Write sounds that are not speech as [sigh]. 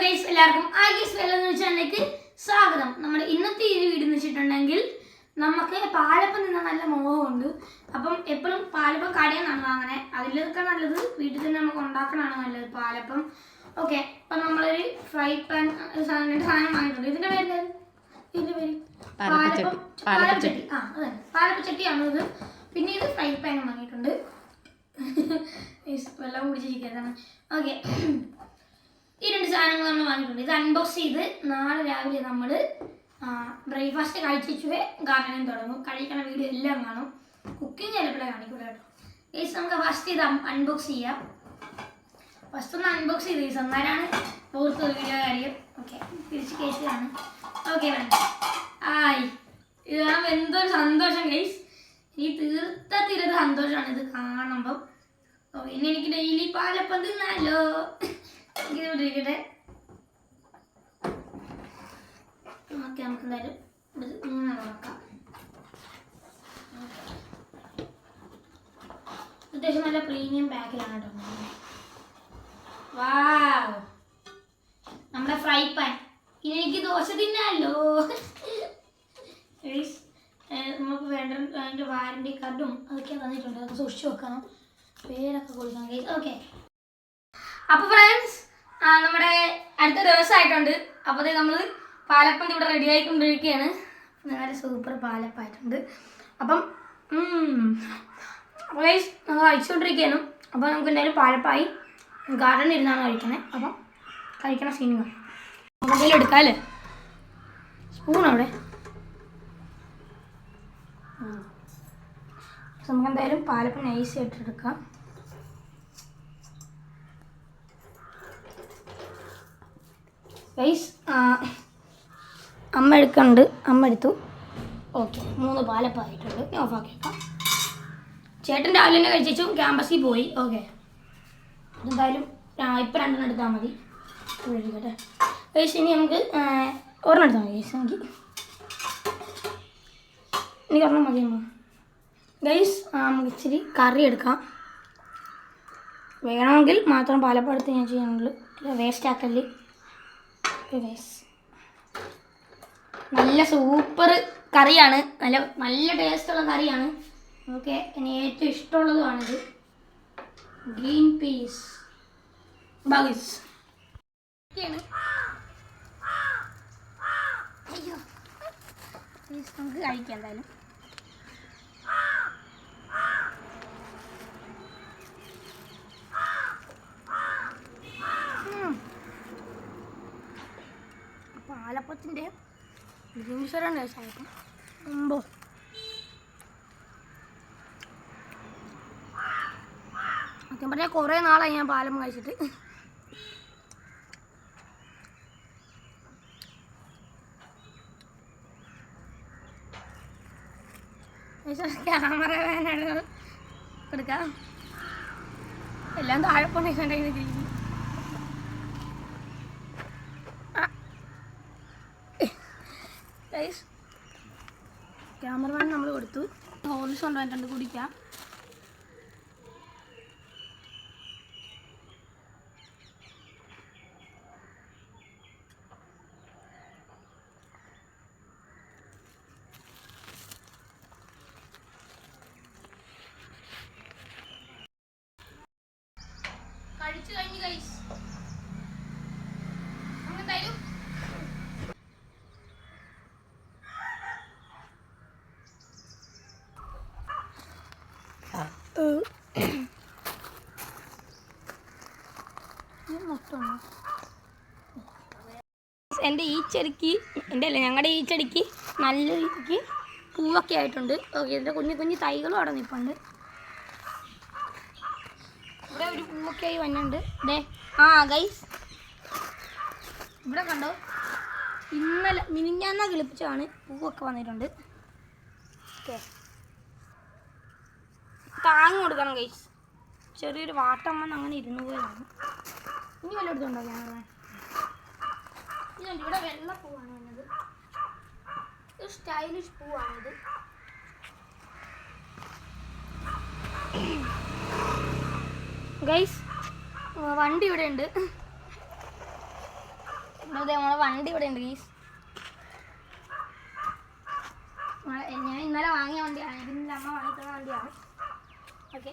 Guys എല്ലാവർക്കും ആഗീസ് വെല്ലെന്ന് ചാനലിലേക്ക് സ്വാഗതം. നമ്മുടെ ഇന്നത്തെ ഈ വീട് എന്ന് വെച്ചിട്ടുണ്ടെങ്കിൽ നമുക്ക് പാലപ്പം നിന്ന നല്ല മോഹമുണ്ട്. അപ്പം എപ്പോഴും പാലപ്പം കടയിൽ നിന്നാണ് വാങ്ങണേ. അതിലൊക്കെ നല്ലത് വീട്ടിൽ തന്നെ നമുക്ക് ഉണ്ടാക്കണതാണ് നല്ലത് പാലപ്പം. ഓക്കെ അപ്പം നമ്മളൊരു ഫ്രൈ പാൻ സാധനം സാധനം വാങ്ങിയിട്ടുണ്ട്. ഇതിന്റെ പേര്? ഇതിന്റെ പേര് പാലപ്പച്ചട്ടി. പാലപ്പച്ചട്ടി ആ അതെ പാലപ്പച്ചട്ടിയാണ് ഇത്. പിന്നെ ഇത് ഫ്രൈ പാൻ വാങ്ങിയിട്ടുണ്ട്. [laughs] വെള്ളം കുടിച്ചിരിക്കുന്നതാണ് ഓക്കെ ഈ രണ്ട് സാധനങ്ങൾ നമ്മൾ വാങ്ങിയിട്ടുണ്ട്. ഇത് അൺബോക്സ് ചെയ്ത് നാളെ രാവിലെ നമ്മൾ ബ്രേക്ക്ഫാസ്റ്റ് കഴിച്ചു ഗാർഡനിങ് തുടങ്ങും. കഴിക്കണ വീഡിയോ എല്ലാം കാണും. കുക്കിംഗ് ചിലപ്പോഴേ കാണിക്കൂല കേട്ടോ. ഗൈസ് നമുക്ക് ഫസ്റ്റ് ഇത് അൺബോക്സ് ചെയ്യാം. ഫസ്റ്റ് ഒന്ന് അൺബോക്സ് ചെയ്ത് ഗൈസ് എന്നാലാണ് ഓർത്ത് വീഡിയോ കാര്യം. ഓക്കെ തിരിച്ച് കേസിലാണ് ഓക്കെ ആയി ഇത് കാണുമ്പോൾ എന്തൊരു സന്തോഷം ഗൈസ് ഈ തീർത്ത തീരത്ത് സന്തോഷമാണ് ഇത് കാണുമ്പം. ഓ ഇനി എനിക്ക് ഡെയിലി പാലപ്പം തിന്നാലോ. ഇരിക്കട്ടെ ഓക്കെ നമുക്ക് എന്തായാലും ഇങ്ങനെ നോക്കാം അത്യാവശ്യം നല്ല പ്രീമിയം ബാഗിലാണ് കേട്ടോ വാവ് നമ്മുടെ ഫ്രൈ പാൻ ഇനി എനിക്ക് ദോശ തിന്നാലോ? നമുക്ക് വേണ്ട അതിന്റെ വാറണ്ടി കാർഡും അതൊക്കെ തന്നിട്ടുണ്ട്. അതൊക്കെ സൂക്ഷിച്ച് വെക്കണം. പേരൊക്കെ കൊടുക്കണം. ഓക്കെ അപ്പോൾ ഫ്രണ്ട്സ് നമ്മുടെ അടുത്ത ദിവസമായിട്ടുണ്ട്. അപ്പോൾ നമ്മൾ പാലപ്പം ഇവിടെ റെഡി ആയിക്കൊണ്ടിരിക്കുകയാണ് നല്ല സൂപ്പർ പാലപ്പായിട്ടുണ്ട്. അപ്പം അപ്പോൾ നമ്മൾ കഴിച്ചുകൊണ്ടിരിക്കുകയാണ് അപ്പോൾ നമുക്ക് എന്തായാലും പാലപ്പായി ഗാർഡൻ ഇരുന്നാണ് കഴിക്കണേ. അപ്പം കഴിക്കണ സീനുകൾ എന്തെങ്കിലും എടുക്കാം അല്ലേ? സ്പൂൺ അവിടെ. നമുക്ക് എന്തായാലും പാലപ്പം നൈസ് ആയിട്ട് എടുക്കാം. ഗൈസ് അമ്മ എടുക്കുന്നുണ്ട് അമ്മ എടുത്തു. ഓക്കെ മൂന്ന് പാലപ്പായിട്ടുണ്ട് ഞാൻ ഓഫാക്കി വെക്കാം. ചേട്ടൻ രാവിലെ തന്നെ കഴിച്ചു ക്യാമ്പസിൽ പോയി. ഓക്കെ എന്തായാലും ഇപ്പം രണ്ടെണ്ണം എടുത്താൽ മതി. ഒഴിക്കട്ടെ ഗൈസ് ഇനി നമുക്ക് ഒരെണ്ണം എടുത്താൽ മതി. ഗൈസ് എനിക്ക് എനിക്ക് ഒരെണ്ണം മതി അമ്മ. ഗൈസ് നമുക്ക് ഇച്ചിരി കറി എടുക്കാം. വേണമെങ്കിൽ മാത്രം പാലപ്പാടത്ത് ഞാൻ ചെയ്യാനുള്ളൂ. വേസ്റ്റ് ആക്കൽ വേസ്റ്റ് നല്ല സൂപ്പർ കറിയാണ്. നല്ല നല്ല ടേസ്റ്റുള്ള കറിയാണ്. നമുക്ക് എനിക്ക് ഏറ്റവും ഇഷ്ടമുള്ളതുമാണിത് ഗ്രീൻ പീസ് ബഗീസ് നമുക്ക് കഴിക്കാം എന്തായാലും. പാലപ്പത്തിന്റെ ജ്യൂസറാണ് കഴിച്ചാൽ മുമ്പോ സത്യം പറഞ്ഞാൽ കുറേ നാളായി ഞാൻ പാലം കഴിച്ചിട്ട്. ക്യാമറ വേനാണ് കൊടുക്കാം. എല്ലാം താഴെ പോണേക്കുണ്ടെങ്കിൽ ഗൈസ് ക്യാമറമാൻ നമ്മൾ കൊടുത്തു. ഹോർലിക്സ് കൊണ്ടുവന്നിട്ടുണ്ട് കുടിക്കാം. കഴിച്ചു കഴിഞ്ഞു ഗൈസ് നമുക്ക് എന്തായാലും എന്റെ ഈ ചെടിക്ക് എന്റെ അല്ല ഞങ്ങളുടെ ഈ ചെടിക്ക് നല്ല രീതിക്ക് പൂവൊക്കെ ആയിട്ടുണ്ട്. ഓക്കെ ഇതിന്റെ കുഞ്ഞു കുഞ്ഞു തൈകളും അവിടെ നിൽപ്പുണ്ട് ഇവിടെ ഒരു പൂവൊക്കെ ആയി വന്നിട്ടുണ്ട്. ദേ ആ ഗൈസ് ഇവിടെ കണ്ടോ? ഇന്നലെ മിനിഞ്ഞാന്ന കിളിപ്പിച്ചാണ് പൂവൊക്കെ വന്നിട്ടുണ്ട്. ഓക്കെ താങ്ങ് കൊടുക്കണം ഗൈസ് ചെറിയൊരു വാട്ടം വന്ന് അങ്ങനെ ഇരുന്നു പോയതാണ്. ഇനി വല്ല എടുത്തുണ്ടോ ക്യാമറ ഇതുണ്ട് ഇവിടെ വെള്ള പൂവാണ് വന്നത്. സ്റ്റൈലിഷ് പൂവാണിത് ഗൈസ് വണ്ടി ഇവിടെ ഉണ്ട്. അതെ നമ്മളെ വണ്ടി ഇവിടെ ഉണ്ട് ഗൈസ് ഞാൻ ഇന്നലെ വാങ്ങിയ വണ്ടിയാണ്. ഇതിന്റെ അമ്മ വാങ്ങിക്കുന്ന വണ്ടിയാണ്. ഓക്കെ